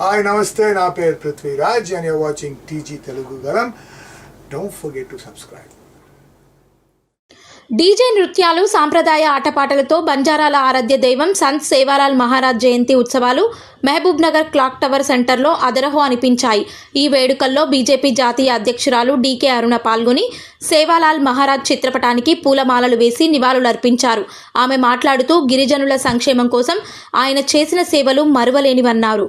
Hi నమస్తే నా పేరు Prithviraj and you're watching TG Telugu గలం don't forget to subscribe DJ నృత్యాలు సాంప్రదాయ ఆటపాటలతో బంజారాల ఆరాధ్య దైవం సంత్ సేవాలాల్ మహారాజ్ జయంతి ఉత్సవాలు మహబూబ్ నగర్ క్లాక్ టవర్ సెంటర్లో అదరహో అనిపించాయి. ఈ వేడుకల్లో బీజేపీ జాతీయ అధ్యక్షురాలు డీకే అరుణ పాల్గొని సేవాలాల్ మహారాజ్ చిత్రపటానికి పూలమాలలు వేసి నివాళులర్పించారు. ఆమె మాట్లాడుతూ గిరిజనుల సంక్షేమం కోసం ఆయన చేసిన సేవలు మరువలేనివన్నారు.